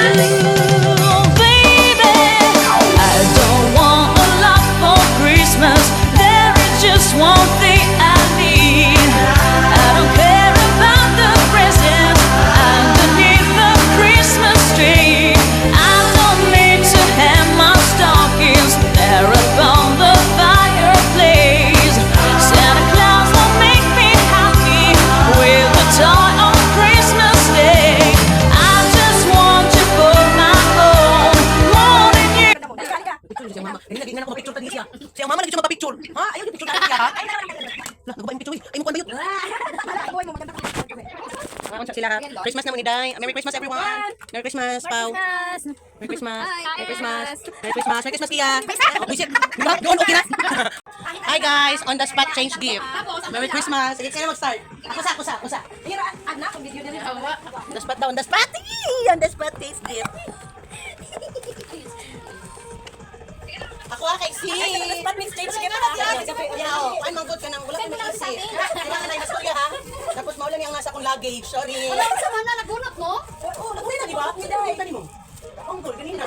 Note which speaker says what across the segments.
Speaker 1: darling. Lagi siya magpa-picture. Ha? Ayaw yung picture tadi siya ha. Lah, nagba yung picture. Ay mo kan bayot. Ah, sila ha? Christmas na mga day. Merry Christmas everyone. Merry Christmas, Pau. Merry Christmas. Merry Christmas. Merry Christmas. Merry Christmas, Kia. Oh. Diba? Doon, okay na. Hi guys, on the spot change gift. Merry Christmas. Sige, sino mag-start? Ako sa, ako sa, ako sa. Anak, ang video na rin. On the spot daw, on the spot. On the spot taste gift. Ay, manggod ka nang wala ka mag-isip. Kailangan na yung ha. Tapos maulan yung nasa akong luggage. Sorry.
Speaker 2: Wala sa mana nagunot mo?
Speaker 1: Oo, nakunin na, di ba? Hindi na kita mo. Panggol, ganina.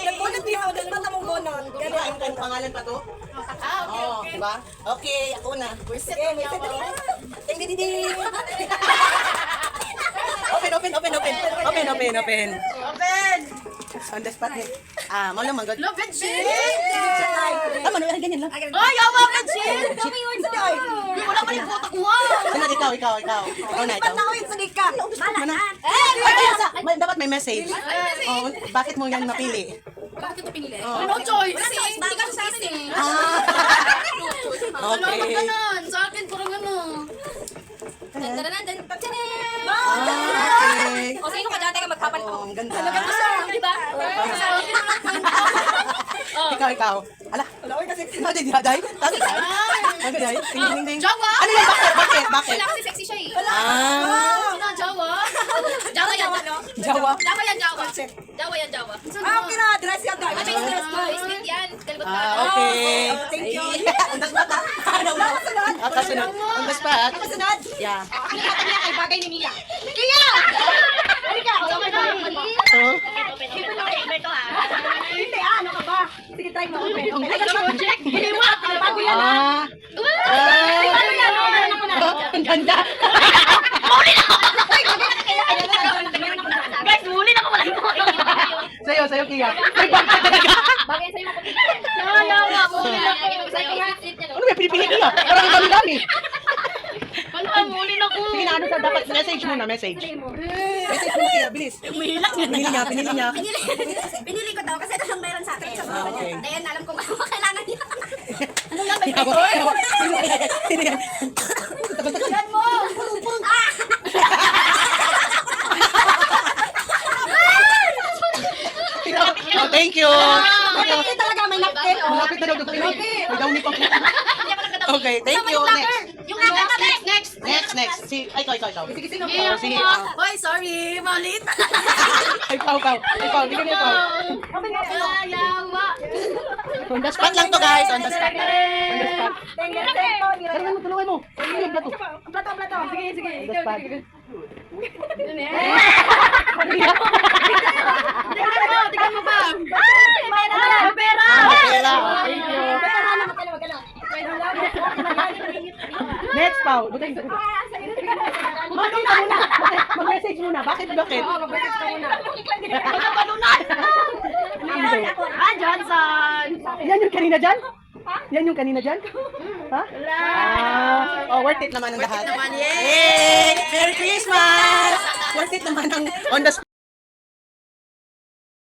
Speaker 3: Nagbunot niya ako, dahil mata mong gonon.
Speaker 1: Ganun ang pangalan pa to?
Speaker 2: Ah, okay,
Speaker 1: Oo,
Speaker 2: okay.
Speaker 1: di ba? Okay, ako na.
Speaker 3: Sige, may set
Speaker 1: Ding, ding, ding, ding. Open, open, open, open. Open, open, open.
Speaker 3: Open!
Speaker 1: On the spot. Ah, maulang manggod.
Speaker 2: Love and shit!
Speaker 1: Tama na, ganyan lang.
Speaker 2: Ay, awa ka, shit! Kami yun sa Wala yung puta ko, ah!
Speaker 1: Ano, ikaw, ikaw, ikaw. Ikaw na, ikaw.
Speaker 3: Panawin sa ka.
Speaker 1: Ano?
Speaker 2: Eh!
Speaker 1: May, dapat may message. Oh, bakit mo yan napili?
Speaker 2: Bakit ito pinili? No choice! Kasi hindi ka sa akin eh.
Speaker 1: Ah.
Speaker 2: Ano
Speaker 1: Okay.
Speaker 2: ka ganun? Sa akin, parang ano. Tadaranan, dan.
Speaker 1: Okay.
Speaker 2: O sino ka dati ka magpapalit
Speaker 1: Oh, ang ganda.
Speaker 2: Di ba? Sa akin
Speaker 1: Ikaw, ikaw. Ala.
Speaker 3: Panawin kasi.
Speaker 1: Ano din day? Tagi ka? Tagi day? Ding ding ding.
Speaker 2: Jawa!
Speaker 1: Ano yan? Bakit? Bakit? Bakit?
Speaker 2: Wala kasi sexy siya eh.
Speaker 1: Ah.
Speaker 2: Sino ang Jawa? Jawa yan.
Speaker 1: Jawa.
Speaker 2: Jawa yan, Jawa. Jawa yan, Jawa.
Speaker 3: Ah, na. Dress yan, guys.
Speaker 2: May stress mo. Islit yan. Kalgot ka.
Speaker 1: Ah, okay.
Speaker 3: Thank you.
Speaker 1: The spot. ah. Ano mo? Ah, kasunod. On the spot.
Speaker 3: Sunod.
Speaker 1: Yeah.
Speaker 2: bagay ni Mia. Mia! Halika!
Speaker 1: Oh.
Speaker 3: Hindi, ah, ano ka ba? Sige, try mo. Open.
Speaker 2: Project! Hiniwa! Bago yan
Speaker 1: Ah.
Speaker 2: Ay! Ano yan?
Speaker 1: Oh, ang ganda.
Speaker 2: Guys, muli na ko wala photo.
Speaker 1: Sa'yo, sa'yo, Kia. Ay, bakit talaga?
Speaker 2: Bagay sa'yo mo. Nawa, muli na ko.
Speaker 1: Ano may pinipili Kia? Parang ang dami.
Speaker 2: Wala, muli na ko.
Speaker 1: Sige na, ano sa dapat? Message muna, message. Message muna, Kia. Bilis. Pinili niya, pinili niya.
Speaker 3: Pinili ko daw kasi ito lang meron sa akin.
Speaker 1: Ah, okay.
Speaker 3: Ayan, alam ko ano kailangan niya.
Speaker 1: Yawa. Sino yan? Sino yan?
Speaker 3: Mo! Ah!
Speaker 1: Oh, thank you.
Speaker 3: Hindi talaga may napkin.
Speaker 1: Malapit na daw dito. May downy pa. Okay, thank you. Next.
Speaker 2: Yung next, next, next.
Speaker 1: Next, next. Si, ay, ikaw, ikaw, ikaw. Sige, sino?
Speaker 2: Iya,
Speaker 1: sige.
Speaker 2: po.
Speaker 1: ah.
Speaker 2: Hoy, sorry, malit.
Speaker 1: Ay, ikaw, ikaw. Ikaw, hindi ka niya ikaw.
Speaker 2: Yawa.
Speaker 1: On the spot lang to, guys. On the spot. On the spot. Tulungan mo, tulungan mo. Ano yung plato?
Speaker 3: Plato, plato. Sige, sige.
Speaker 1: On the spot.
Speaker 2: Tingnan mo, tingnan mo ba?
Speaker 3: Pera! Pera!
Speaker 1: Pera. Thank you.
Speaker 3: Pera na, magkano, magkano.
Speaker 1: Next, Pao. Butay sa Bakit ka muna? Bakit? Mag-message muna. Bakit? Bakit?
Speaker 2: Ah, Johnson.
Speaker 1: Yan yung kanina dyan? Yan yung kanina dyan? Ha? Ah, oh, worth it naman ang lahat. Worth it naman, yay! Merry Christmas! Worth it naman ang on the.